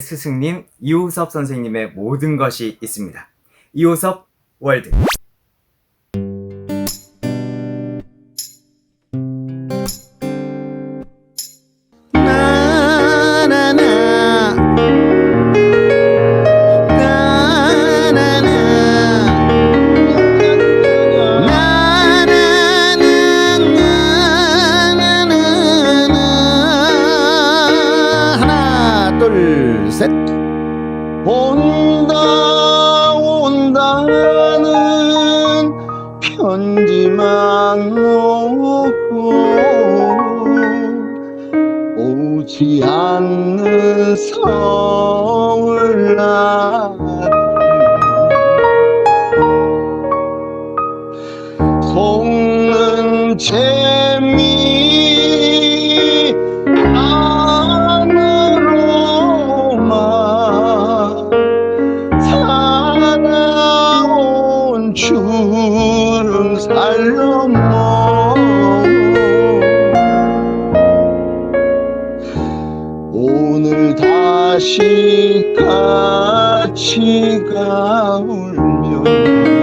스승님 이호섭 선생님의 모든 것이 있습니다. 이호섭 월드. 오고 오지 않는 서울 아들 속는 재 다시 같이 가 울면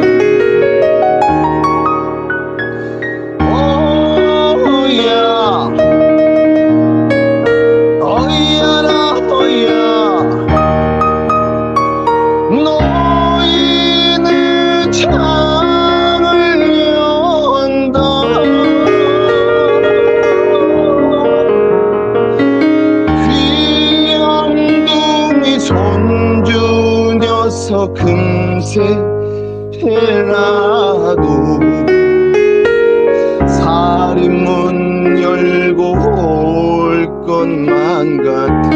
금세 해라도 살인문 열고 올 것만 같아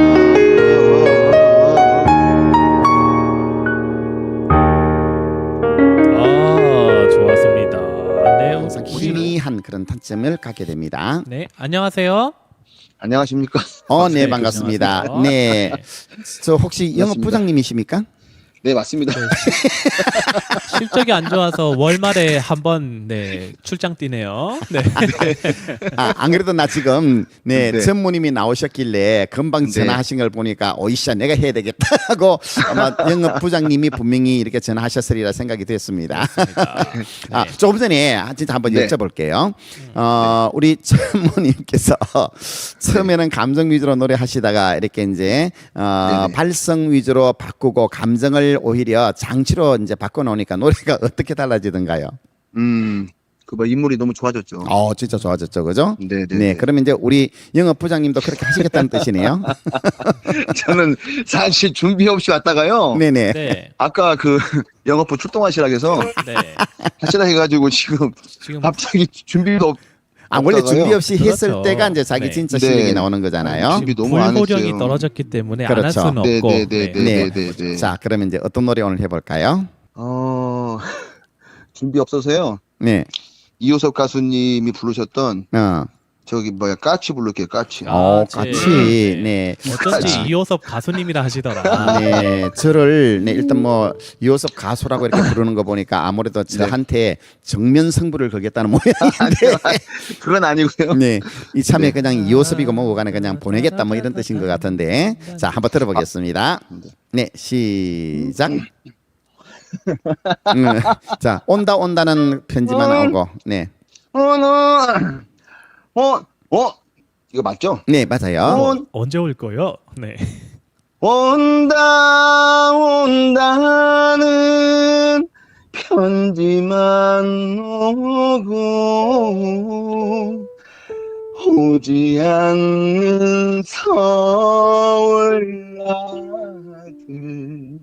아 좋았습니다. 네, 항상 우리 희미한 그런 타점을 갖게 됩니다. 네 안녕하세요. 안녕하십니까? 어, 네, 네, 반갑습니다. 안녕하세요. 네. 저 혹시 영업. 부장님이십니까? 네 맞습니다. 실적이 안 좋아서 월말에 한번 네 출장 뛰네요. 네. 아, 안 그래도 나 지금 네, 네. 전무님이 나오셨길래 금방 네. 전화하신 걸 보니까 오이샤 내가 해야 되겠다 하고 아마 영업 부장님이 분명히 이렇게 전화하셨으리라 생각이 됐습니다. 아, 조금 전에 진짜 한번 네. 여쭤볼게요. 어, 우리 전무님께서 처음에는 감정 위주로 노래하시다가 이렇게 이제 어, 네네. 발성 위주로 바꾸고 감정을 오히려 장치로 이제 바꿔놓으니까 노래가 어떻게 달라지던가요? 음 그 뭐 인물이 너무 좋아졌죠. 어, 진짜 좋아졌죠, 그죠? 네 네. 네, 그러면 이제 우리 영업 부장님도 그렇게 하시겠다는 뜻이네요. 저는 사실 준비 없이 왔다가요. 네네. 네. 아까 그 영업부 출동하시라 해서 네. 하시라 해가지고 지금 지금 갑자기 준비도 없. 아 원래 없다가요. 준비 없이 했을 그렇죠. 때가 이제 자기 네. 진짜 네. 실력이 나오는 거잖아요. 준비 너무 안 불호령이 했어요. 떨어졌기 때문에 안 할 그렇죠. 수는 없고. 네. 네 네네네네. 네. 네. 자, 그러면 이제 어떤 노래 오늘 해볼까요? 어 준비 없어서요. 네. 이호섭 가수님이 부르셨던 어. 저기 뭐야 까치 부를게요 까치. 아, 어, 제- 같이. 네. 어쩐지 자. 이호섭 가수님이라 하시더라. 네, 저를 네, 일단 뭐 이호섭 가수라고 이렇게 부르는 거 보니까 아무래도 저한테 정면 승부를 걸겠다는 모양인데, 그건 아니고요. 네, 이참에 그냥 이호섭이고 뭐고 간에 그냥 보내겠다 뭐 이런 뜻인 것 같은데, 자 한번 들어보겠습니다. 네, 시작. 음, 자 온다 온다는 편지만 나오고, 네, 오늘 어 어. 이거 맞죠? 네 맞아요. 온, 언제 올 거요? 네. 온다 온다는 편지만 오고 오지 않는 서울 아들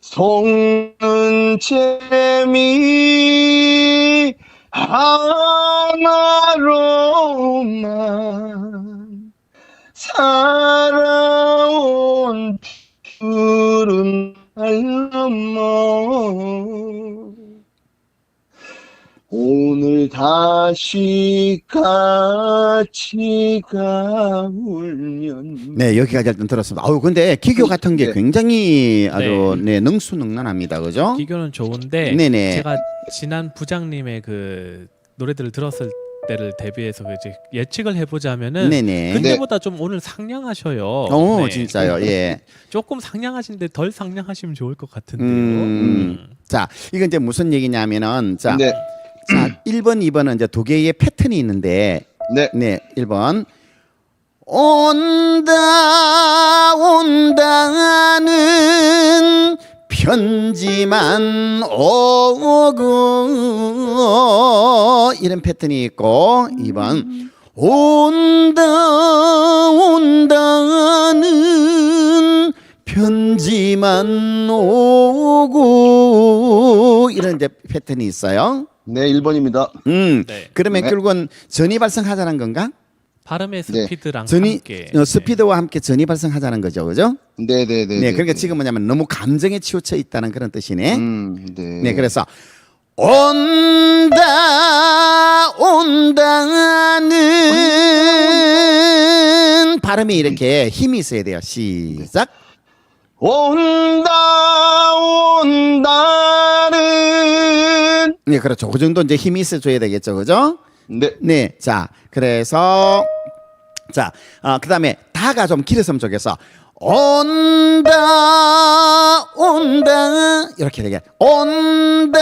속는 재미 하나로만 살아온 푸른 오늘 다시 같이가 울면 네 여기까지 일단 들었습니다. 아유 근데 기교 같은 게 네. 굉장히 아주 네, 능수능란합니다, 그죠? 기교는 좋은데 네네. 제가 지난 부장님의 그 노래들을 들었을 때를 대비해서 이제 예측을 해보자면은 네네. 그때보다 좀 오늘 상냥하셔요. 오 네. 진짜요. 예. 조금 상냥하신데 덜 상냥하시면 좋을 것 같은데요. 음. 자, 이건 이제 무슨 얘기냐면은 자, 네. 자 1번, 2번은 이제 두 개의 패턴이 있는데 네. 네, 1번. 온다 온다는 편지만 오고 이런 패턴이 있고 2번 온다 온다는 편지만 오고 이런 이제 패턴이 있어요. 네, 1번입니다. 음. 네. 그러면 네. 결국은 전이 발생하자는 건가? 발음의 네. 스피드랑 전이 함께 어, 스피드와 함께 전이 발생하자는 거죠, 그죠? 네, 네, 네. 네, 그러니까 지금 뭐냐면 너무 감정에 치우쳐 있다는 그런 뜻이네. 음, 네. 네, 그래서 온다 온다는 발음이 이렇게 힘이 있어야 돼요. 시작. 온다 온다는 네, 그렇죠. 그 정도 이제 힘이 있어줘야 되겠죠, 그죠? 네. 네, 자, 그래서 자, 어, 그다음에 다가 좀 길었으면 좋겠어. 온다, 온다 이렇게 되게 온다,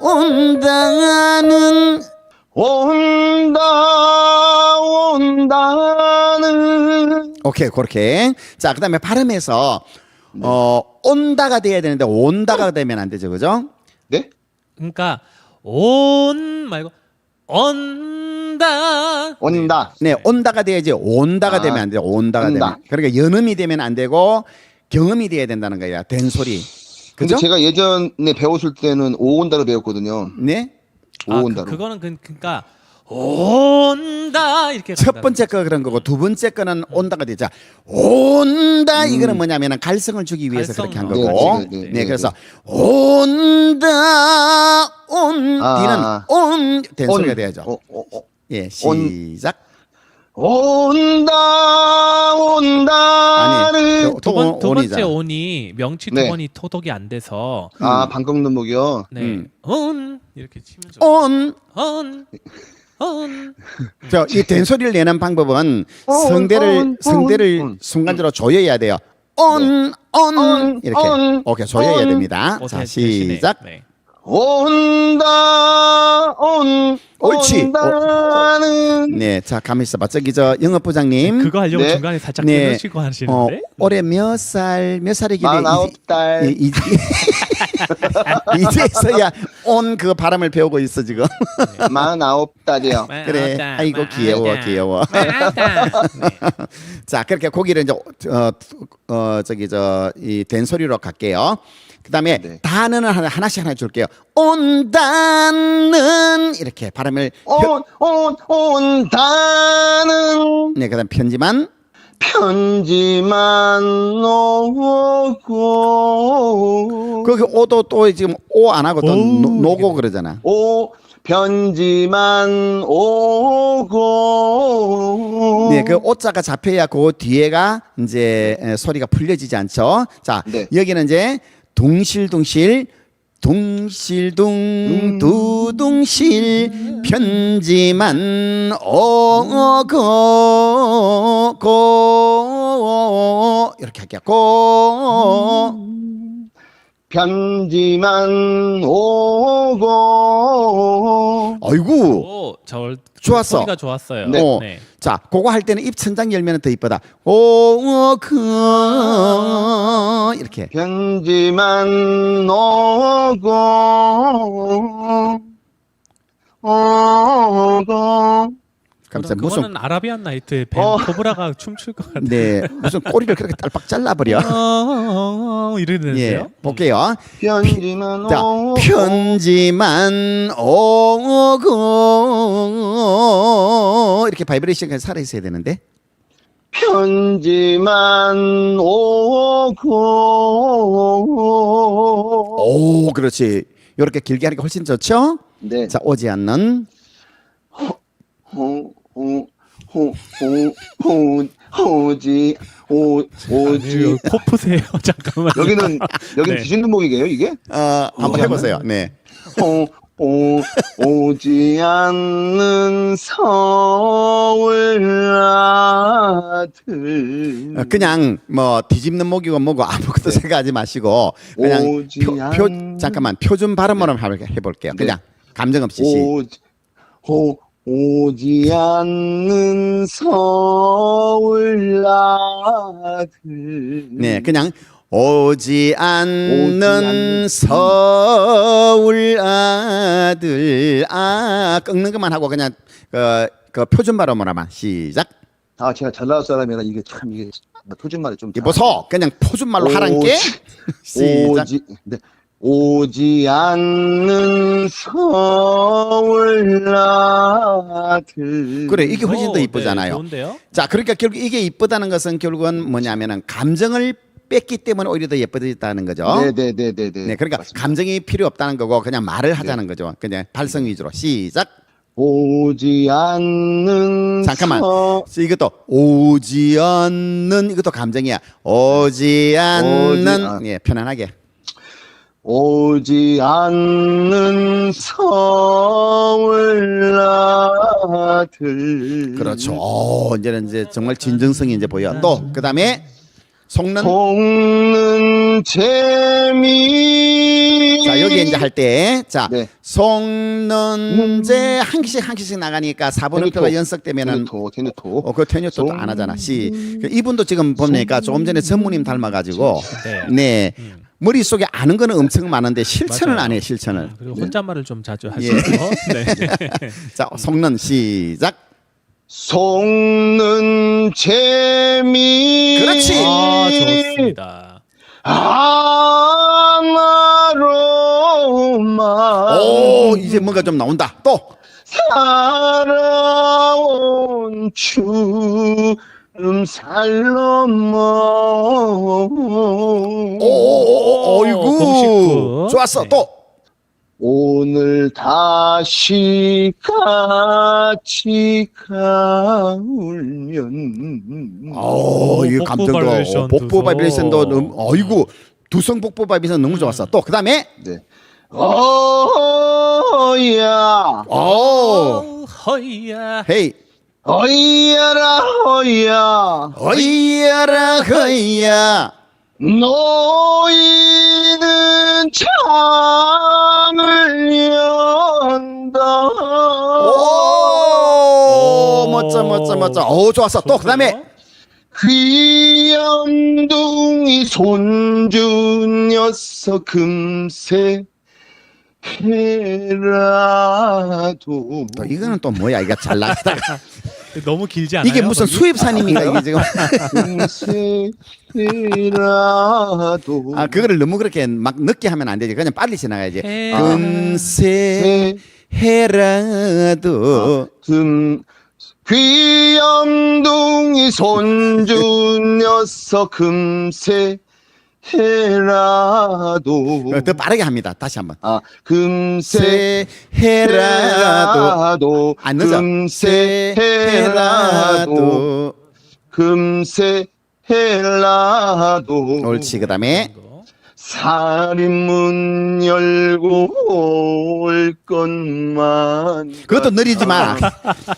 온다는 온다 온다는 오케이 그렇게 자 그 다음에 발음에서 어 온다가 돼야 되는데 온다가 되면 안 되죠, 그죠? 네? 그러니까 온 말고 온다. 온다. 네, 온다가 돼야지 온다가 아, 되면 안 돼요. 온다가 온다. 되면 그러니까 연음이 되면 안 되고 경음이 돼야 된다는 거야. 된 소리. 근데 그죠? 제가 예전에 배웠을 때는 오온다로 배웠거든요. 네. 아, 그, 오온다로. 그거는 그, 그러니까 온다 이렇게 첫 간다는 번째 거 그런 거고 두 번째 거는 온다가 되죠. 온다 음. 이거는 뭐냐면은 갈성을 주기 위해서 갈성. 그렇게 한 네, 거고. 네, 네, 네, 네, 그래서 온다 온 아, 뒤는 아. 온된 온. 소리가 돼야죠. 어, 어, 어. 예, 온. 시작. 온다 온다는 아니, 두, 번, 두 번째. 온이 명치 두 네. 번이 토독이 안 돼서 아 방광등목이요. 네. 음. 온 이렇게 치면 좋아요. 온. 온. 온. 저이 된 소리를 내는 방법은 온, 성대를 온, 성대를 온. 순간적으로 조여야 돼요. 온, 온, 온, 이렇게. 온, 오케이, 조여야 온. 됩니다. 어, 자, 시작. 네. 온다 온 옳지. 온다는 네, 자, 가만 있어봐. 저기 저 영업 부장님. 그거 하려고 네. 중간에 살짝 네. 끊으시고 어, 하시는데 올해 몇 살, 몇 살이길래 마흔아홉 달 이- 이- 이제서야 온그 발음을 배우고 있어 지금. 마흔아홉 달이요. 그래. 맞다, 아이고, 귀여워. 귀여워. 네. 자, 그렇게 고기를 이제 어, 어 저기 저 이 된 소리로 갈게요. 그다음에 네. 단어는 하나 하나씩 하나 줄게요. 온다는 이렇게 발음을 펴- 온, 온, 온다는 네, 그다음 편지만 편지만 오고 거기 오도 또 지금 오 안 하고 또 오, 노, 노고. 그러잖아. 오 편지만 오고 네, 그 오자가 잡혀야 그 뒤에가 이제 에, 소리가 풀려지지 않죠. 자, 네. 여기는 이제 둥실둥실 둥실둥 음. 두둥실 편지만 오고 고 이렇게 할게요. 고 편지만 오고 아이고 오, 저 좋았어. 소리가 좋았어요. 네. 어. 자, 그거 할 때는 입 천장 열면 더 이쁘다. 오 그 이렇게 편지만 오고 오고 감사 그럼 무슨 그거는 아라비안 나이트의 벤 어. 코브라가 춤출 것 같아요. 네 무슨 꼬리를 그렇게 딸빡 잘라버려. 어, 예, 이러는데요. 볼게요. 편지만 자, 오고 편지만 오고 이렇게 바이브레이션까지 살아 있어야 되는데. 편지만 오고 오, 그렇지. 이렇게 길게 하니까 훨씬 좋죠? 네. 자, 오지 않는 호, 호, 호, 호, 호, 호지, 오, 오지. 아니, 코 푸세요. 잠깐만. 여기는, 여기는 네. 기준등목이게요, 이게? 어, 한번 해보세요. 네. 호, 오, 오지 않는 서울 아들. 어, 그냥 뭐 뒤집는 목이고 뭐고 아무것도 생각하지 마시고 그냥 오지 표, 표 않는- 잠깐만 표준 발음으로 한번 해볼게요. 그냥 감정 없이 시. 오지, 오, 오지 않는 서울 아들. 네, 그냥 오지 않는 않는 서울 아들 아 꺾는 것만 하고 그냥 그, 그 표준 발음으로만 시작. 아, 제가 전라도 사람이라 이게 참 이게 표준말이 좀. 이보소 그냥 표준 말로 하란께 시작. 오지, 네. 오지 않는 서울 아들. 그래 이게 훨씬 오, 더 이쁘잖아요. 네, 좋은데요? 자, 그러니까 결국 이게 이쁘다는 것은 결국은 뭐냐면은 감정을 뺐기 때문에 오히려 더 예뻐졌다는 거죠. 네네네네네. 네, 그러니까 감정이 필요 없다는 거고 그냥 말을 하자는 거죠. 그냥 발성 위주로 시작. 오지 않는 잠깐만. 서... 이것도 오지 않는 이것도 감정이야. 오지 않는 아- 예 편안하게. 오지 않는 서울 아들. 그렇죠. 오, 이제는 이제 정말 진정성이 이제 보여. 또 그다음에 속는 속는 재미. 자 여기 이제 할 때 자 네. 속는 제한 개씩 한 개씩 나가니까 4분음표가 테누토. 연속되면은 테누토 테누토. 어, 그 테뉴토도 안 하잖아. 시. 그 이분도 지금 보니까 조금 전에 전무님 닮아가지고 네. 네 머릿속에 아는 거는 엄청 많은데 실천을 맞아요. 안 해. 실천을. 그리고 혼잣말을 좀 자주 예. 하시고. 네. 자 속는 시작. 속는 재미. 그렇지. 아, 좋습니다. 하나로만. 오 이제 뭔가 좀 나온다. 또 살아온 주 름 살로머 오오오 어이구. 좋았어 네. 또 오늘 다시 같이 가울면 오, 이 감정도 복부. 바이브레이션도 너무 어이구 두성 복부 바이브레이션 너무 좋았어. 또 그다음에 네. 어야 오 어, 허이야. 헤이 어이야라 어야. 어이야라 거이야. 너희는 창을 연다. 오 멋져 멋져 멋져. 오 좋았어. 또 그 다음에 귀염둥이 손주 녀석 금세 해라도. 또 이거는 또 뭐야? 이거 잘 나가다가 너무 길지 않아요? 이게 무슨? 수입산입니까 이게 지금? 금세 해라도. 아 그거를 너무 그렇게 막 늦게 하면 안 되지. 그냥 빨리 지나가야지. 해. 금세 해라도. 금 귀염둥이 손주 녀석 금세 해라도 어, 더 빠르게 합니다. 다시 한번. 아 금세 세 해라도. 해라도 안 늦어. 금세 해라도. 금세 해라도. 옳지 그다음에 살인문 열고 올 것만 그것도 느리지 마.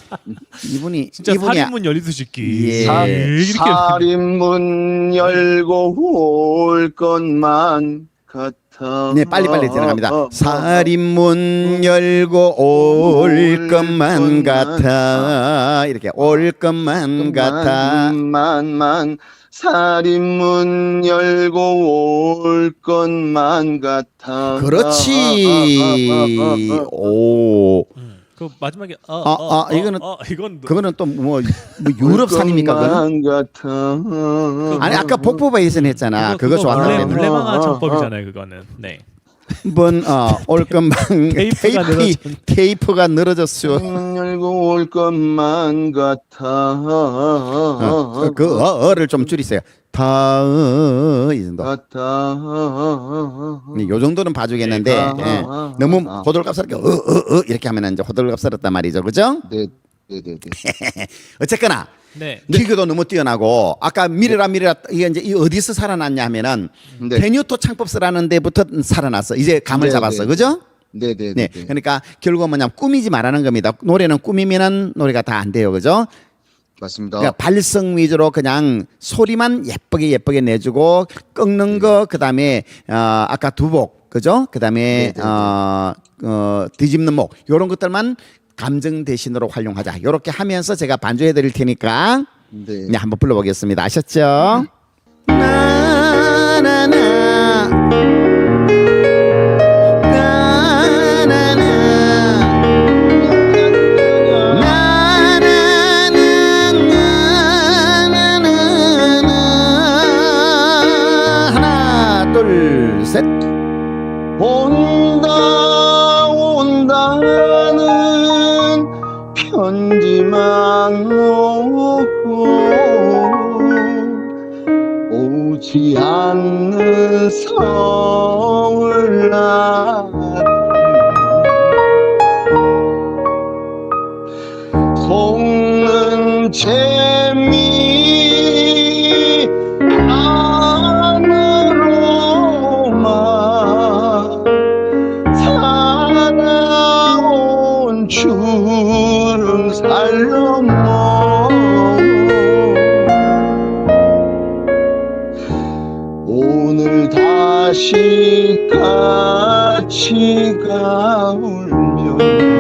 이분이 진짜 이분이 살인문 열리듯이 예. 사- 이렇게 살인문 열고 올 것만 같아. 네 빨리 빨리 지나갑니다. 어, 어, 살인문 열고 올 것만 같아. 이렇게 올 것만 같아. 만만 살인문 열고 올 것만 같아. 그렇지. 오. 그 마지막에 어, 아, 어, 아, 어, 이거는- 어, 이건 그거는 또 뭐 유럽 산입니까 그거는? 것만 같아. 아니 아까 복부바이슨 했잖아. 그거 좋았는데. 블레망아 어, 어, 창법이잖아요 그거는. 네. 한번 어, 올 것만 테이프가 테이프, 늘어졌- 테이프가 늘어졌어 문 열고 올 것만 같아. 어, 그 어, 어를 좀 줄이세요 다이 정도 같아. 네, 요 정도는 봐주겠는데 아, 예. 아, 너무 아. 호들갑스럽게 어어어 이렇게 하면 이제 호들갑스럽단 말이죠 그죠 네, 네, 네, 네. 어쨌거나 네. 기교도 너무 뛰어나고 아까 미래라 미래라 이게 이제 이 어디서 살아났냐 하면은 네. 페뉴토 창법 쓰라는 데부터 살아났어 이제 감을 네, 잡았어 네. 그죠 네, 네, 네, 네. 그러니까 결국은 뭐냐면 꾸미지 말라는 겁니다. 노래는 꾸미면은 노래가 다 안 돼요, 그죠? 맞습니다. 그러니까 발성 위주로 그냥 소리만 예쁘게 예쁘게 내주고 꺾는 거 그다음에 어 아까 두복 그죠? 그다음에 네, 네, 어, 어 뒤집는 목 요런 것들만 감정 대신으로 활용하자. 요렇게 하면서 제가 반주해 드릴 테니까 네. 네, 한번 불러 보겠습니다. 아셨죠? 나나나 하나 않는 서울 아들 속는 재 다시 같이 가 울면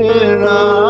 해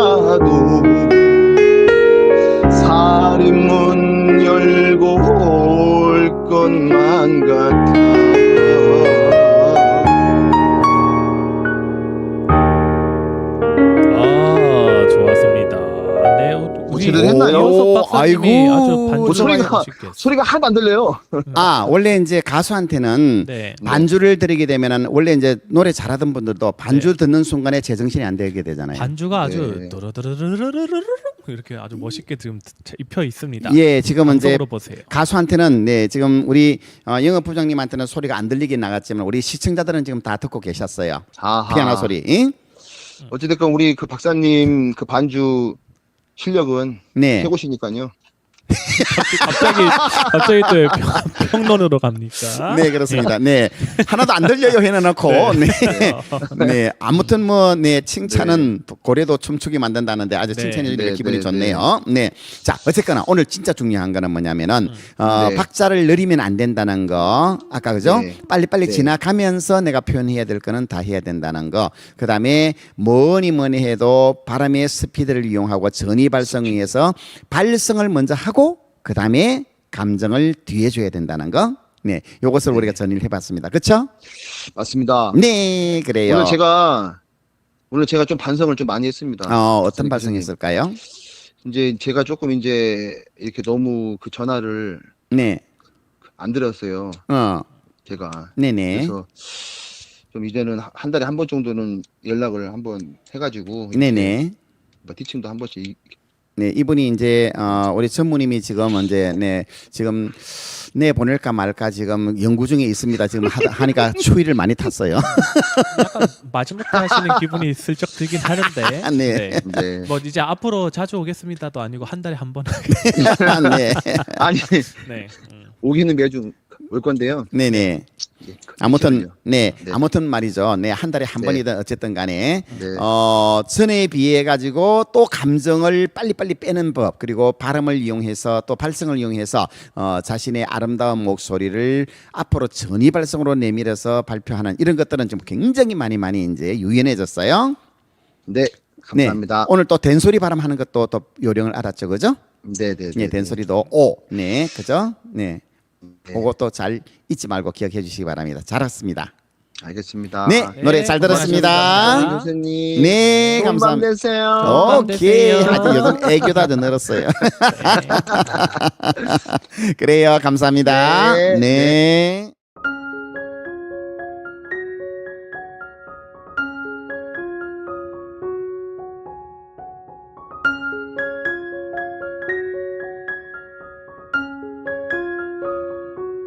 제대로 했나요? 아이고, 아주 반주 소리가- 소리가 하나도 안 들려요. 아 원래 이제 가수한테는 네. 반주를 드리게 되면은 원래 이제 노래 잘하던 분들도 반주 듣는 순간에 제정신이 안 되게 되잖아요. 반주가 아주 네. 또르르르르르르르 이렇게 아주 멋있게 지금 입혀 있습니다. 예, 지금은 이제 방송으로 보세요. 가수한테는 네 지금 우리 어, 영업 부장님한테는 소리가 안 들리긴 나갔지만 우리 시청자들은 지금 다 듣고 계셨어요. 아하. 피아노 소리. 응? 어찌됐건 우리 그 박사님 그 반주 실력은 네. 최고시니까요. 갑자기 갑자기 또 평, 평론으로 갑니까? 네 그렇습니다. 네 하나도 안 들려요 해놓고 네. 네 아무튼 뭐 네 칭찬은 고래도 춤추게 만든다는데 아주 네. 주니까 네, 기분이 네, 좋네요. 네. 자 어쨌거나 오늘 진짜 중요한 거는 뭐냐면은 어, 네. 박자를 느리면 안 된다는 거 아까 그죠? 네. 빨리 빨리 네. 지나가면서 내가 표현해야 될 거는 다 해야 된다는 거. 그 다음에 뭐니 뭐니 해도 바람의 스피드를 이용하고 전이 발성에 의해서 발성을 먼저 하고 그 다음에 감정을 뒤에 줘야 된다는 거. 네, 요것을 우리가 전의를 해봤습니다. 그렇죠? 맞습니다. 네, 그래요. 오늘 제가 오늘 제가 좀 반성을 좀 많이 했습니다. 어, 어떤 발성이었을까요? 이제 제가 조금 이제 이렇게 너무 그 전화를 네, 안 드렸어요. 어, 제가 네네, 그래서 좀 이제는 하- 한 달에 한 번 정도는 연락을 한번 해가지고 네네. 뭐 티칭도 한 번씩 이- 네, 이분이 이제 어, 우리 전무님이 지금 이제 네 지금 내 보낼까 말까 지금 연구 중에 있습니다. 지금 하, 하니까 추위를 많이 탔어요. 약간 마지못해 하시는 기분이 슬쩍 들긴 하는데. 아, 네. 네. 뭐 이제 앞으로 자주 오겠습니다도 아니고 한 달에 한 번. 네, 아니 네. 음. 오기는 매주 올 건데요. 네네. 예, 아무튼 잠시만요. 네, 네. 아무튼 말이죠. 네, 한 달에 한 네. 번이든 어쨌든 간에 네. 어, 전에 비해 가지고 또 감정을 빨리빨리 빼는 법 그리고 발음을 이용해서 또 발성을 이용해서 어, 자신의 아름다운 목소리를 앞으로 전이 발성으로 내밀어서 발표하는 이런 것들은 좀 굉장히 많이 많이 이제 유연해졌어요. 네, 감사합니다. 네. 오늘 또 된소리 발음하는 것도 또 요령을 알았죠, 그죠? 네, 네, 네, 네. 된소리도 오, 네, 그죠? 네, 네. 그것도 잘 잊지 말고 기억해 주시기 바랍니다. 잘했습니다. 알겠습니다. 네, 노래 네, 잘 네, 들었습니다. 교수님. 네, 좋은 밤 감사합니다. 되세요. 밤 오케이. 되세요. 하여튼 요즘 애교다 더 늘었어요. 그래요. 감사합니다. 네. 네.